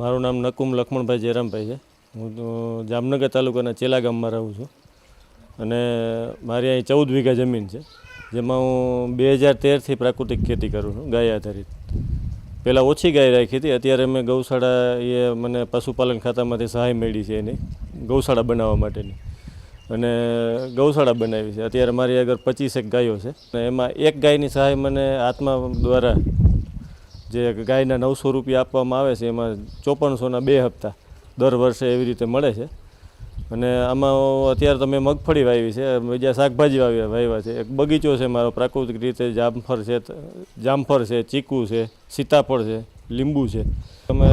મારું નામ નકુમ લક્ષ્મણભાઈ જયરામભાઈ છે. હું જામનગર તાલુકાના ચેલા ગામમાં રહું છું. અને મારી અહીં ચૌદ વીઘા જમીન છે. જેમાં હું બે હજાર તેરથી પ્રાકૃતિક ખેતી કરું છું, ગાય આધારિત. પહેલાં ઓછી ગાય રાખી હતી, અત્યારે મેં ગૌશાળા એ મને પશુપાલન ખાતામાંથી સહાય મળી છે એની, ગૌશાળા બનાવવા માટેની. અને ગૌશાળા બનાવી છે. અત્યારે મારી આગળ પચીસેક ગાયો છે. અને એમાં એક ગાયની સહાય મને આત્મા દ્વારા જે ગાયના નવસો રૂપિયા આપવામાં આવે છે, એમાં ચોપનસોના બે હપ્તા દર વર્ષે એવી રીતે મળે છે. અને આમાં અત્યારે તમે મગફળી વાવી છે, બીજા શાકભાજી વાવ્યા વાવ્યા છે. એક બગીચો છે મારો, પ્રાકૃતિક રીતે જામફળ છે જામફળ છે, ચીકુ છે, સીતાફળ છે, લીંબુ છે. અમે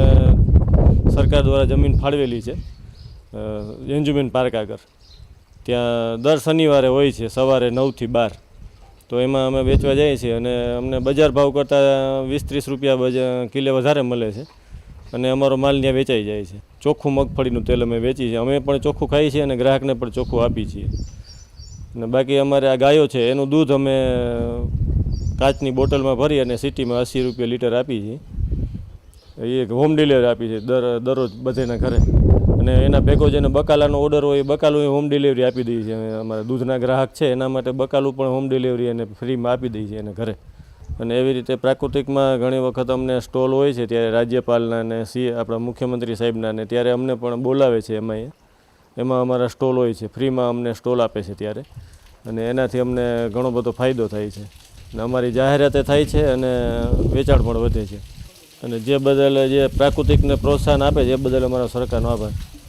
સરકાર દ્વારા જમીન ફાળવેલી છે એન્જુમેન પાર્ક આગળ ત્યાં દર શનિવારે હોય છે, સવારે નવથી બાર. તો એમાં અમે વેચવા જઈએ છીએ અને અમને બજાર ભાવ કરતાં વીસ ત્રીસ રૂપિયા બજા, કિલે વધારે મળે છે. અને અમારો માલ ત્યાં વેચાઈ જાય છે. ચોખ્ખું મગફળીનું તેલ અમે વેચીએ છીએ. અમે પણ ચોખ્ખું ખાઈએ છીએ અને ગ્રાહકને પણ ચોખ્ખું આપીએ છીએ. અને બાકી અમારે આ ગાયો છે, એનું દૂધ અમે કાચની બોટલમાં ભરી અને સિટીમાં અસી રૂપિયા લીટર આપીએ છીએ. એ હોમ ડિલિવરી આપી છે દર, દરરોજ બધેના ઘરે. અને એના ભેગો જેને બકાલાનો ઓર્ડર હોય, એ બકાલું હોમ ડિલિવરી આપી દઈએ છીએ. અમે અમારા દૂધના ગ્રાહક છે, એના માટે બકાલું પણ હોમ ડિલિવરી એને ફ્રીમાં આપી દઈએ છીએ એને ઘરે. અને એવી રીતે પ્રાકૃતિકમાં ઘણી વખત અમને સ્ટોલ હોય છે, ત્યારે રાજ્યપાલના ને સી, આપણા મુખ્યમંત્રી સાહેબના ને, ત્યારે અમને પણ બોલાવે છે એમાં. એમાં અમારા સ્ટોલ હોય છે ફ્રીમાં અમને સ્ટોલ આપે છે ત્યારે. અને એનાથી અમને ઘણો બધો ફાયદો થાય છે. અને અમારી જાહેરાતે થાય છે અને વેચાણ પણ વધે છે. અને જે બદલ જે પ્રાકૃતિકને પ્રોત્સાહન આપે છે, એ બદલ અમારા સરકારનો આભાર.